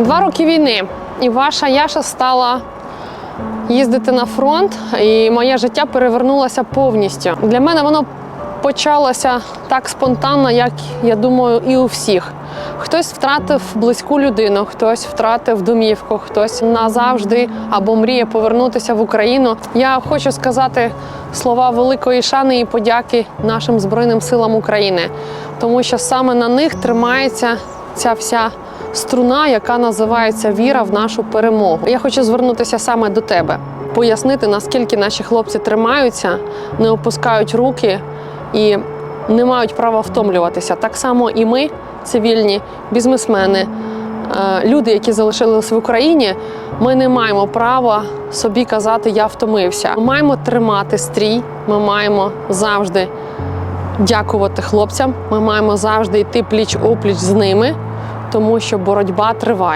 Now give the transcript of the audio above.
Два роки війни, і ваша Яша стала їздити на фронт, і моє життя перевернулося повністю. Для мене воно почалося так спонтанно, як я думаю, і у всіх. Хтось втратив близьку людину, хтось втратив домівку, хтось назавжди або мріє повернутися в Україну. Я хочу сказати слова великої шани і подяки нашим Збройним силам України, тому що саме на них тримається ця вся струна, яка називається віра в нашу перемогу. Я хочу звернутися саме до тебе, пояснити, наскільки наші хлопці тримаються, не опускають руки і не мають права втомлюватися. Так само і ми, цивільні бізнесмени, е, люди, які залишились в Україні, ми не маємо права собі казати Я втомився. Ми маємо тримати стрій, ми маємо завжди дякувати хлопцям. Ми маємо завжди йти пліч опліч з ними, тому що боротьба триває.